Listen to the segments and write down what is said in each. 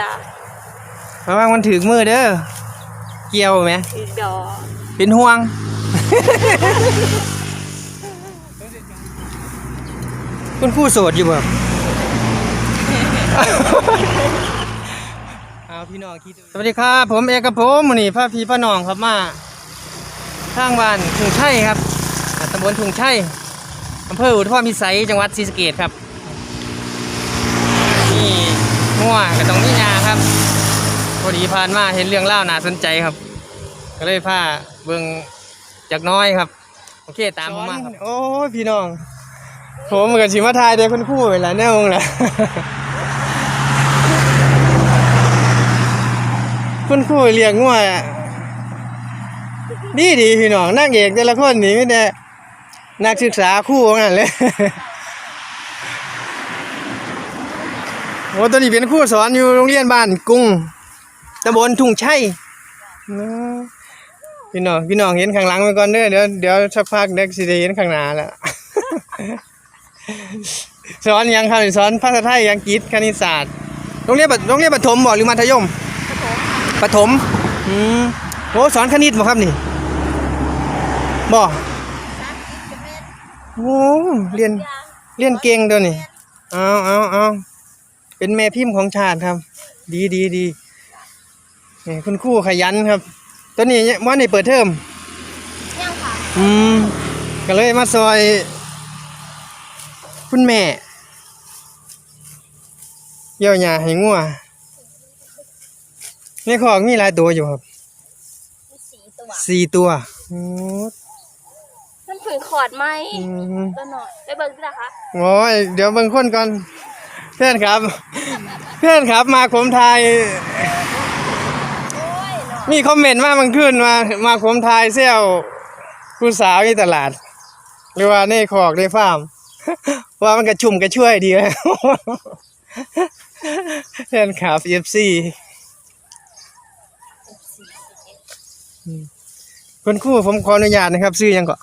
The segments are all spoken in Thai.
จ้ะเพราะว่ามันถึงมือเด้อ เกี่ยวไหม อีกดอกเป็นห่วง คุณครู่โสดอยู่บ่ครับเอาพี่น้องคิดสวัสดีครับ ผมเอกกับผมมื้อนี้พาพี่พาน้องครับมาทางบ้านถุงชัยครับอ่าตำบลถุงชัยอำเภออุทุมพิสัยจังหวัดศรีสะเกษครับนี่ งัวกับตรงนี้นาครับ พอดีผ่านมาเห็นเรื่องเล่าวน่าสนใจครับ ก็เลยพาเบิ่งจากน้อยครับ โอเคตามผมมาครับ โอ้ยพี่น้อง ผมกับชิมาทายเด็กคุณครู่เวลาแน่วงแหละคุณครู่เลี้ยงงัวอะดีดีพี่น้องนักเอกแต่ละคนนี่ไม่ได้นักศึกษาครู่งั้นเลย โอ้ตอนนี้เป็นครู่สอนอยู่โรงเรียนบ้านกรุงตำบลทุ่งชัยนะพี่น้องพี่น้องเห็นข้างหลังไปก่อนเด้อเดี๋ยวเดี๋ยวสักพักเด็กสิได้เห็นข้างหน้าแล้วสอนหยังครับสอนภาษาไทยอังกฤษคณิตศาสตร์โรงเรียนปฐโรงเรียนประถมบ่หรือมัธยมประถมอืมโอ้สอนคณิตบ่ครับนี่บ่โอ้เรียนเรียนเก่งเด้อนี่เอาเอาเอา เป็นแม่พิมพ์ของชาติครับ ดีดีดีนี่คุณครูขยันครับตอนนี้วันนี้เปิดเทอมยังค่ะอืมก็เลยมาซอย คุณแม่เยี่ยวยาให้งัวในคอกมีหลายตัวอยู่ครับมีสีตัวสี่ตัวโอ้มันผึ่งขอดไหมอืมตัวหน่อยไปเบิ่งสินะคะโอ้ยเดี๋ยวเบิ่งคนก่อนเพื่อนครับ เพื่อนครับมาผมทายโอ้ยเนาะมีคอมเมนต์มาบางคืนมา มาผมทายเซลผู้สาวในตลาด หรือว่าในคอกในฟาร์มว่ามันกระชุ่มกระช่วยดีแล้วเพื่อนครับเอฟซีคุณครู่ผมขออนุญาตนะครับ ซื้อหยังก่อน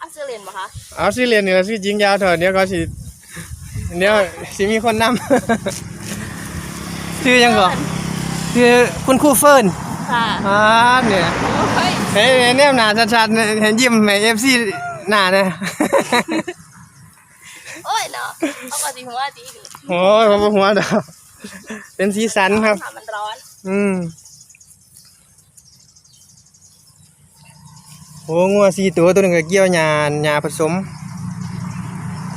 อักเซเรนปะคะเอาซื้อเรียนนี่ละซื้อจริงยาวเถอะเดี๋ยวก็สิ เดี๋ยวสิมีคนนำซื้อหยังก่อนคือคุณครู่เฟิร์นค่ะอ่าเนี่ยโอ้ยเฮ้ยเห็นแนมหนาชัดๆเห็นยิ้มในเอฟซีหนาเนี่ยโอ้ยเนาะเอาก่อนสิหัวจีดิโอ้ยผมหัวดาวเป็นสีสันครับถามมันร้อนอืมโอ้งัวสี่ตัวตัวหนึ่งก็เกี่ยวหญ้าหญ้าผสม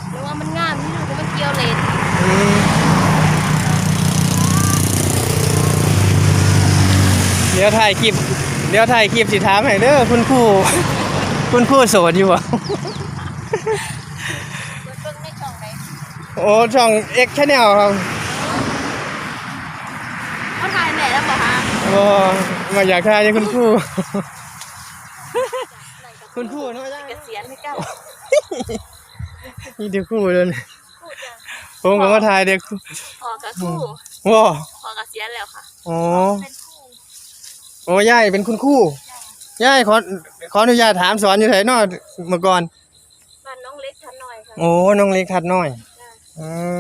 หรือว่ามันงามนี่ดูมันเกี่ยวเลน อืมเดี๋ยวถ่ายคลิป เดี๋ยวถ่ายคลิปสิถามให้เด้อคุณครูคุณครูโสดอยู่บ่มันเบิ่งในช่องไหนโอ้ช่อง X Channel ครับเขาถ่ายแม่แล้วปะคะโอ้มาอยากถ่ายให้คุณครูคุณครูเนาะเกษียณให้เก้านี่เด็กครูเลยพูดยังผมก็มาถ่ายเด็กครูพอกับคู่ว้าพอกับเสียณแล้วค่ะ อ๋อเป็นคู่โอ้ยายเป็นคุณครูยายขอขออนุญาตถามสอนอยู่ไหนเนาะเมื่อก่อน บ้านน้องเล็กทันหน่อยค่ะโอ้น้องเล็กทัดน้อยอืม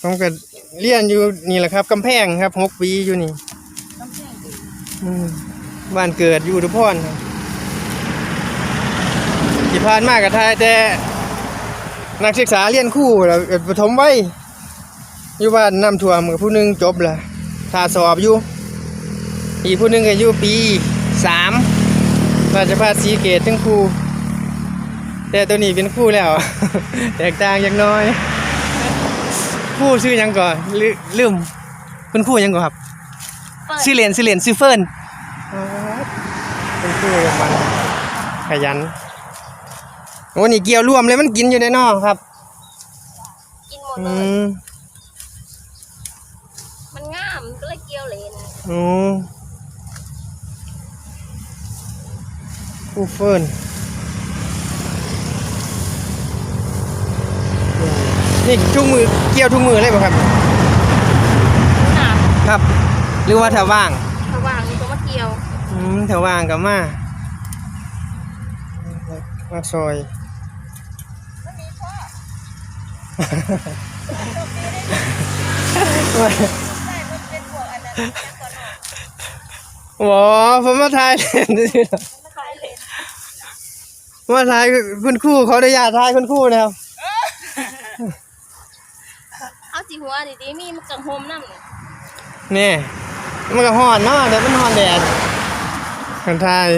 ผมก็เรียนอยู่นี่แหละครับกำแพงครับหกปีอยู่นี่ต้องแข่งดีอืมบ้านเกิดอยู่ทุพรครับที่ผ่านมากับทายแต่นักศึกษาเรียนครู่แล้วก็ประถมไว้อยู่บ้านน้ำท่วมกับผู้หนึงจบละถ้าสอบอยู่ อีกผู้หนึงก็อยู่ปีสามราชภัฏศรีเกตทั้งครูแต่ตัวนี้เป็นครู่แล้ว แตกต่างอย่างน้อยครู่ชื่อหยังก่อนลืลืมคุณครู่หยังก่อนครับเปิดชื่อเรียนชื่อเรียนชื่อเฟิร์นเป็นครู่กับมันขยันโอ้นี่เกี่ยวร่วมเลยมันกินอยู่ในนอกครับ กินหมดอืเลยมมันงามก็เลยเกี่ยวเลนอืมค รู่เฟิร์นนี่ทุกมือเกี่ยวทุกมือเลยป่ะครับ หนาครับ หรือว่าถ้าว่างสว่างนี่ก็มาเกี่ยวอืมถ้าว่างก็มา มาซอยมันมีพ่อเป็นพวกอันนั้นแค่ก่อนหน่อยหมอผมมาถ่ายเล่นนี่นะขายเลย มาถ่ายคุณครู่เขาได้ญาตถ่ายคุณครู่นะครับเอาจีหัวดีๆมีมันกังโฮมน้ำนี่นี่มันก็ฮ้อนเนาะเดี๋ยวมันฮ้อนแดดกันถ่าย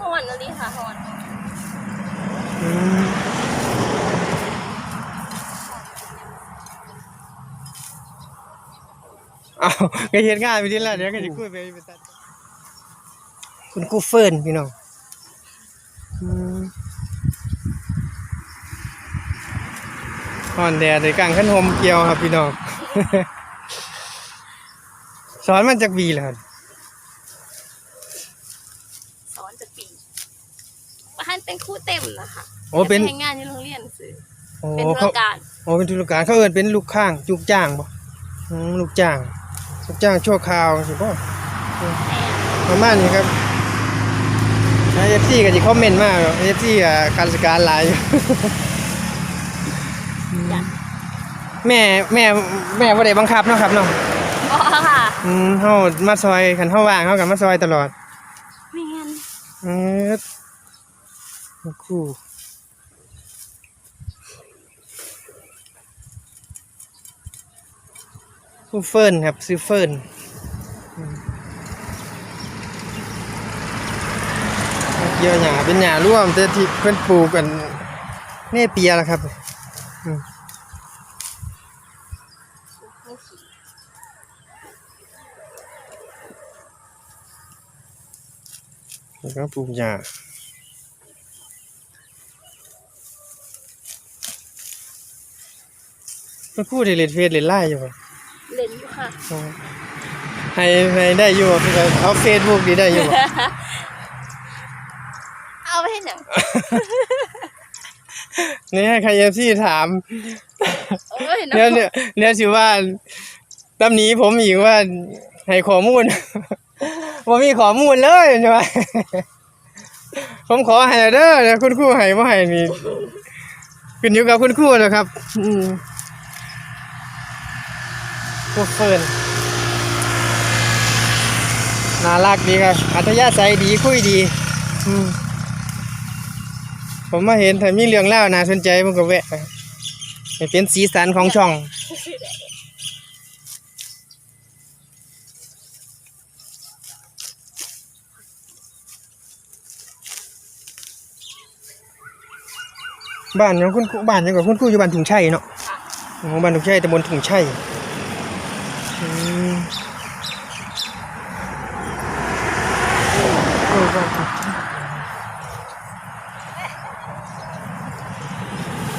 ฮอนอะไรค่ะฮอนอืมเอาก็เห็นง่ายไปทีละเดี๋ยวก็จะคุยไปไปตัด คุณครู่เฟิร์นพี่น้องอืมฮ้อนแดดในกลางขั้นโฮมเกี่ยวครับพี่น้องสอนมันจากบีเหรอครับสอนจะปีบ้านเป็นครู่เต็มนะคะโอ้เป็นแข่งงานในโรงเรียนสื่อโอ้เป็นธุรเขาการโอ้เป็นธุรการเขาเอิ้นเป็นลูกข้างลูกจ้างบ่อืมลูกจ้างลูกจ้างชั่วคราวสิบ่ประมาณนี้ครับ เอฟซีก็สิคอมเมนต์มาเอฟซีอะการราชการหลายอยู่จ้ะแม่แม่แม่บ่ได้บังคับเนาะครับเนาะอ๋อค่ะอืมเฮามาซอยคันเฮาว่างเฮาก็มาซอยตลอดไม่งั้นเออครูครูเฟิร์นครับซื้อเฟิร์นอืม เกี่ยวหญ้าเป็นหญ้าร่วมแต่ที่เพิ่นปลูกกันเน่เปียแล้วครับอืมไม่ขี่แล้วก็ปลูกหญ้าเพิ่นพูดได้เล่นเฟซเล่นไลน์อยู่บ่เล่นอยู่ค่ะอ๋อให้ให้ได้อยู่บ่เอาเฟซบุ๊กดีได้อยู่บ่ เอาไปให้หนังนี่ให้ใครเอฟซีถามเอ้ยเดี๋ยวเนี่ยเดี๋ยวสิว่าตำหนี้ผมอีกว่าให้ข้อมูลว่ามีข้อมูลเลยใช่ไหมผมขอให้เด้อเดี๋ยวคุณครูให้บ่ให้นี่ขึ้นอยู่กับคุณครูแหล้วครับอืมพวกเฟิร์นน่ารักดีครับอัธยาศัยดีคุยดี อืม ผมมาเห็นถ้ามีเรื่องเล่าวน่าสนใจผมก็แวะให้เป็นสีสันของช่อง บ้านของคุณครูบ้านยังกับคุณครูอยู่บ้านถุงชัยเนาะอ๋อบ้านถุงชัยตำบลถุงชัยอืมโอ้บ้านถุงชัย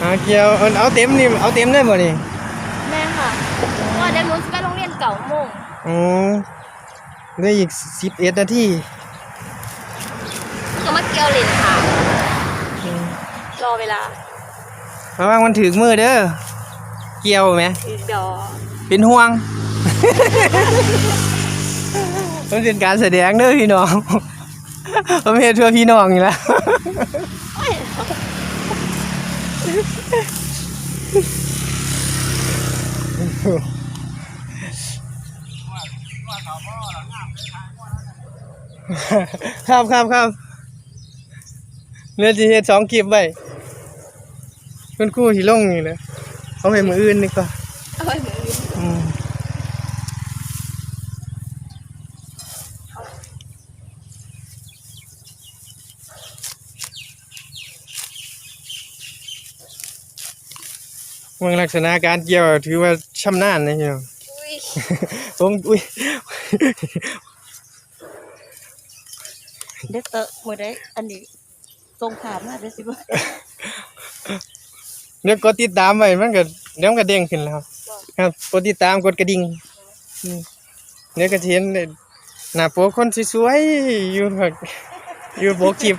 อ่า เกี่ยวเอาเอาเต็มนี่เอาเต็มได้บ่นี่แม่ค่ะว่าเดี๋ยวหนูจะไปโรงเรียนเก่าโมงอ๋อเหลืออีกสิบเอ็ดนาทีก็มาเกี่ยวเลนค่ะอืมรอเวลาระวังมันถึงมือเด้อเกี่ยวไหมอีกดอกเป็นห่วงมันเป็นการแสดงเด้อพี่น้องผมเห็นเพื่อพี่น้องอยู่แล้วโอ้ย ครับครับครับเนื้อจีเฮ็ดสองคลิปไว้คุณครู่ที่ลงนี่นะเขาให้มืออื่นนี่ก็เอาไว้เหมือนอื่น มเมืองลักษณะการเกี่ยวถือว่าชำนาญนะพี่น้องอุ้ยผมอุ้ยเด็กเตอะมือได้อันนี้ตรงขามมาได้สิบ่เดี๋ยวกดติดตามไว้มันก็เดี๋ยวมันก็เด้งขึ้นแล้วครับครับกดติดตามกดกระดิ่งอืมเดี๋ยวก็จะเห็นหน้าโปกคนสวยๆอยู่แบบอยู่โปกคลิป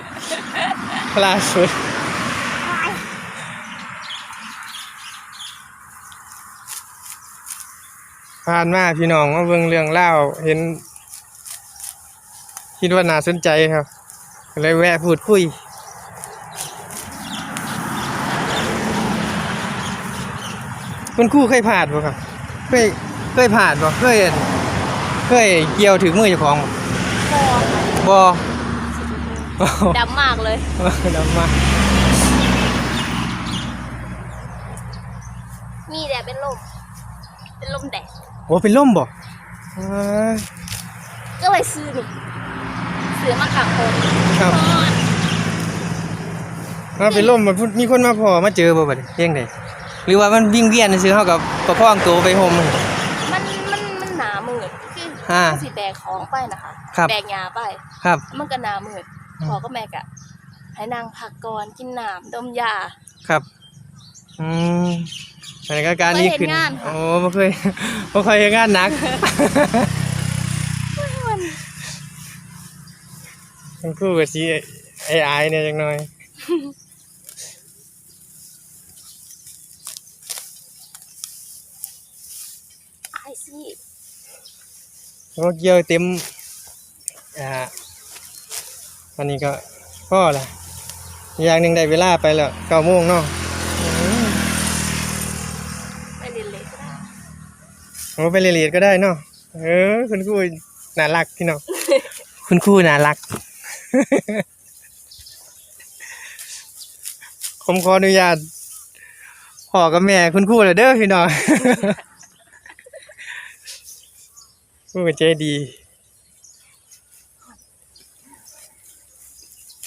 ล่าสุด ผ่านมาพี่น้องมาเบิ่งเรื่องเล่าวเห็น คิดว่าน่าสนใจครับก็เลยแวะพูดคุยคุณครูเคยผ่านบ่ครับ เคยเคยผ่านบ่เคยเคยเกี่ยวถึงมือเจ้าของบ่บ่ดำมากเลยดำมามีแต่เป็นลมเป็นลมแดด โอ้เป็นล่มบ่อ่าก็เลยซื้อนี่ซื้อมาขังคนครับนอนมาเป็นล่มมันมีคนมาพอมาเจอบ่บัดนี้เพียงใดหรือว่ามันวิ่งเวียนซื่อเฮากับประคองตัวไปห่มมันมันมันมันหนามืดคืออ่าเขาสิแบกของไปนะคะครับแบกยาไป ครับ มันก็หนามืดอืม พอก็แม่กะให้นางพักก่อนกินน้ำดมยา ครับ อืม อันนี้ก็การนี้ขึ้นเคยเห็นงานค่ะ โอ้บ่เคยบ่เคยเห็นงานหนักคุณครูก็สิไอ้อายเนี่ยจังหน่อยไอซี่โอ้เกี่ยวเต็มอ่าอันนี้ก็พ่อละอย่างหนึ่งได้เวลาไปแล้วเก้าโมงเนาะอืม ไปเรียนเลยก็ได้ โอ้ไปเรียนๆก็ได้เนาะเออ คุณครูน่ารักพี่น้องคุณครูน่ารัก ผมขออนุญาตพ่อกับแม่คุณครูเลยเด้อพี่น้องครูก็ใจดี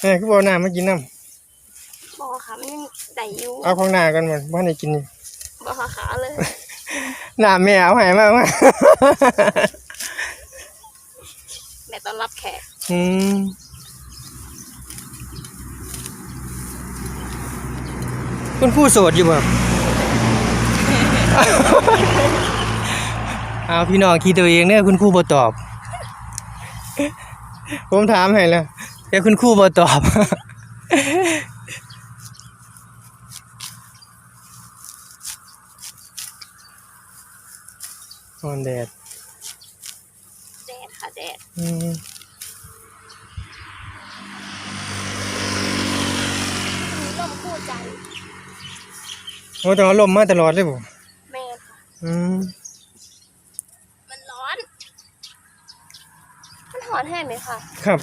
แม่ก็บอกน้ำมากินน้บอกค่ะมันยังได้อยู่ำเอาของหน้ากันหมดว่าให้กินนี่บอกขาขาเลย น้ำแม่เอาใหายมากมาแม่ต้อนรับแขกอืมคุณครูโสดอยู่บ่ครับเอาพี่น้องคิดตัวเองเนี่ยคุณครูบ่ตอบ ผมถามให้แล้วแต่คุณครูบ่ตอบ นอนแดด แดดค่ะแดดอืมมีลมคู่ใจโอ้แต่ว่าลมมาตลอดเลยบ่แม่ค่ะ อืมมันร้อน มันหอนแห้งไหมคะครับ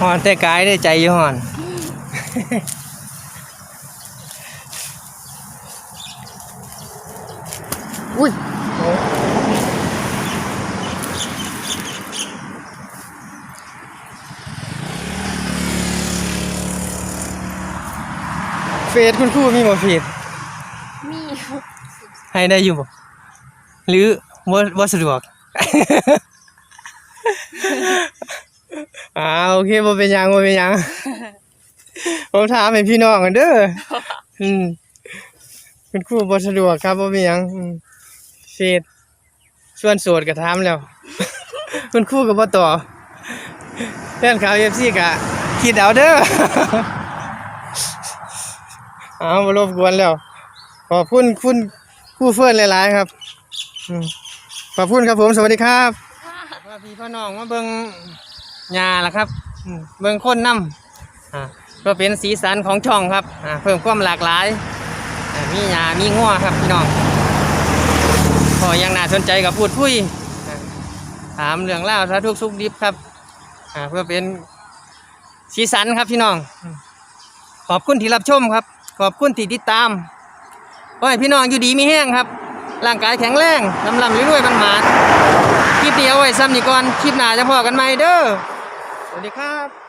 หอนแต่กายได้ใจอยู่หอนอุ้ยเฟซคุณครูมีบ่เฟซมีให้ได้อยู่บ่หรือบ่บ่สะดวก อ่าโอเคบ่เป็นหยังบ่เป็นหยังผมถามให้พี่น้องกันเด้ออืมคุณครูบ่สะดวกครับบ่เป็นหยังอืมเฟซส่วนโสดก็ถามแล้ว คุณครูก็บ่ตอบแฟนข่าว FC ก็คิดเอาเด้อ เอามารบกวนแล้ว ขอบคุณคุณครู่เฟื่อนหลาย ๆ ครับอืมขอบคุณครับผม สวัสดีครับพ่อพี่พ่อน้องมาเบิ่ง หญ้าล่ะครับอืมเบิ่งคนนำอ่าเพื่อเป็นสีสันของช่องครับอ่าเพิ่มความหลากหลายอ่ามีหญ้ามีงัวครับพี่น้องพอยังน่าสนใจกับพูดคุยอ่าถามเรื่องเล่าวสาธุกสุขดิบครับอ่าเพื่อเป็นสีสันครับพี่น้อง ขอบคุณที่รับชมครับ ขอบคุณที่ติดตามขอให้พี่น้องอยู่ดีมีแห้งครับ ร่างกายแข็งแรงลำลำรวยๆบางหมานคลิปเดียวไว้ซ้ำนี่ก่อน คลิปหน้าจะพอกันใหม่เด้อ สวัสดีครับ